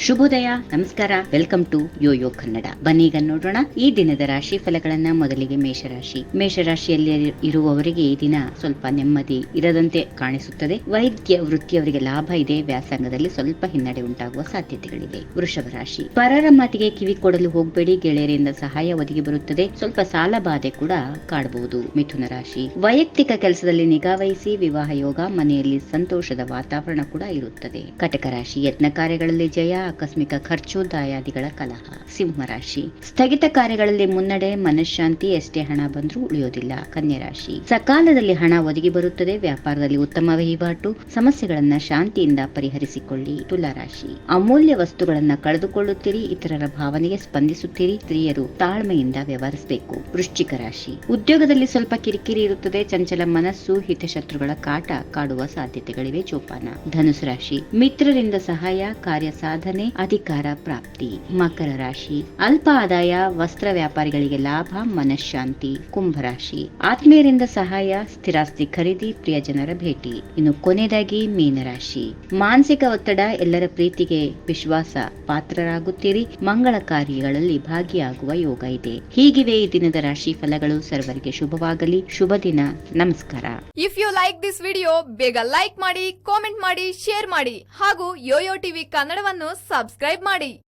ಶುಭೋದಯ, ನಮಸ್ಕಾರ, welcome to YoYo Kannada. ಬನ್ನೀಗ ನೋಡೋಣ ಈ ದಿನದ ರಾಶಿ ಫಲಗಳನ್ನ ಮೊದಲಿಗೆ ಮೇಷರಾಶಿ. ಮೇಷರಾಶಿಯಲ್ಲಿ ಇರುವವರಿಗೆ ಈ ದಿನ ಸ್ವಲ್ಪ ನೆಮ್ಮದಿ ಇರದಂತೆ ಕಾಣಿಸುತ್ತದೆ. ವೈದ್ಯ ವೃತ್ತಿಯವರಿಗೆ ಲಾಭ ಇದೆ. ವ್ಯಾಸಂಗದಲ್ಲಿ ಸ್ವಲ್ಪ ಹಿನ್ನಡೆ ಉಂಟಾಗುವ ಸಾಧ್ಯತೆಗಳಿವೆ. ವೃಷಭ ರಾಶಿ. ಪರರ ಮಾತಿಗೆ ಕಿವಿ ಕೊಡಲು ಹೋಗಬೇಡಿ. ಗೆಳೆಯರಿಂದ ಸಹಾಯ ಒದಗಿ ಬರುತ್ತದೆ. ಸ್ವಲ್ಪ ಸಾಲ ಬಾಧೆ ಕೂಡ ಕಾಡಬಹುದು ಮಿಥುನ ರಾಶಿ. ವೈಯಕ್ತಿಕ ಕೆಲಸದಲ್ಲಿ ನಿಗಾ ವಹಿಸಿ, ವಿವಾಹ ಯೋಗ, ಮನೆಯಲ್ಲಿ ಸಂತೋಷದ ವಾತಾವರಣ ಕೂಡ ಇರುತ್ತದೆ. ಕಟಕ ರಾಶಿ. ಯತ್ನ ಕಾರ್ಯಗಳಲ್ಲಿ ಜಯ ಆಕಸ್ಮಿಕ ಖರ್ಚು, ದಾಯಾದಿಗಳ ಕಲಹ, ಸಿಂಹ ರಾಶಿ. ಸ್ಥಗಿತ ಕಾರ್ಯಗಳಲ್ಲಿ ಮುನ್ನಡೆ, ಮನಃಶಾಂತಿ, ಎಷ್ಟೇ ಹಣ ಬಂದರೂ ಉಳಿಯೋದಿಲ್ಲ. ಕನ್ಯರಾಶಿ ಸಕಾಲದಲ್ಲಿ ಹಣ ಒದಗಿ ಬರುತ್ತದೆ, ವ್ಯಾಪಾರದಲ್ಲಿ ಉತ್ತಮ ವಹಿವಾಟು, ಸಮಸ್ಯೆಗಳನ್ನ ಶಾಂತಿಯಿಂದ ಪರಿಹರಿಸಿಕೊಳ್ಳಿ. ತುಲಾರಾಶಿ ಅಮೂಲ್ಯ ವಸ್ತುಗಳನ್ನ ಕಳೆದುಕೊಳ್ಳುತ್ತೀರಿ, ಇತರರ ಭಾವನೆಗೆ ಸ್ಪಂದಿಸುತ್ತೀರಿ, ಸ್ತ್ರೀಯರು ತಾಳ್ಮೆಯಿಂದ ವ್ಯವಹರಿಸಬೇಕು. ವೃಶ್ಚಿಕ ರಾಶಿ. ಉದ್ಯೋಗದಲ್ಲಿ ಸ್ವಲ್ಪ ಕಿರಿಕಿರಿ ಇರುತ್ತದೆ, ಚಂಚಲ ಮನಸ್ಸು, ಹಿತಶತ್ರುಗಳ ಕಾಟ ಕಾಡುವ ಸಾಧ್ಯತೆಗಳಿವೆ, ಜೋಪಾನ. ಧನುಸು ರಾಶಿ. ಮಿತ್ರರಿಂದ ಸಹಾಯ, ಕಾರ್ಯ ಸಾಧನೆ ಅಧಿಕಾರ ಪ್ರಾಪ್ತಿ, ಮಕರ ರಾಶಿ, ಅಲ್ಪ ಆದಾಯ, ವಸ್ತ್ರ ವ್ಯಾಪಾರಿಗಳಿಗೆ ಲಾಭ, ಮನಃಶಾಂತಿ ಕುಂಭರಾಶಿ ಆತ್ಮೀಯರಿಂದ ಸಹಾಯ, ಸ್ಥಿರಾಸ್ತಿ ಖರೀದಿ ಪ್ರಿಯ ಜನರ ಭೇಟಿ. ಇನ್ನು ಕೊನೆಯದಾಗಿ ಮೀನರಾಶಿ ಮಾನಸಿಕ ಒತ್ತಡ, ಎಲ್ಲರ ಪ್ರೀತಿಗೆ ವಿಶ್ವಾಸ ಪಾತ್ರರಾಗುತ್ತೀರಿ. ಮಂಗಳ ಕಾರ್ಯಗಳಲ್ಲಿ ಭಾಗಿಯಾಗುವ ಯೋಗ ಇದೆ. ಹೀಗಿವೆ ಈ ದಿನದ ರಾಶಿ ಫಲಗಳು. ಸರ್ವರಿಗೆ ಶುಭವಾಗಲಿ. ಶುಭ ದಿನ. ನಮಸ್ಕಾರ. If you like this video ಬೇಗ ಲೈಕ್ ಮಾಡಿ ಕಾಮೆಂಟ್ ಮಾಡಿ ಶೇರ್ ಮಾಡಿ. ಹಾಗೂ ಯೋಯೋ ಟಿವಿ ಕನ್ನಡವನ್ನು ಸಬ್ಸ್ಕ್ರೈಬ್ ಮಾಡಿ.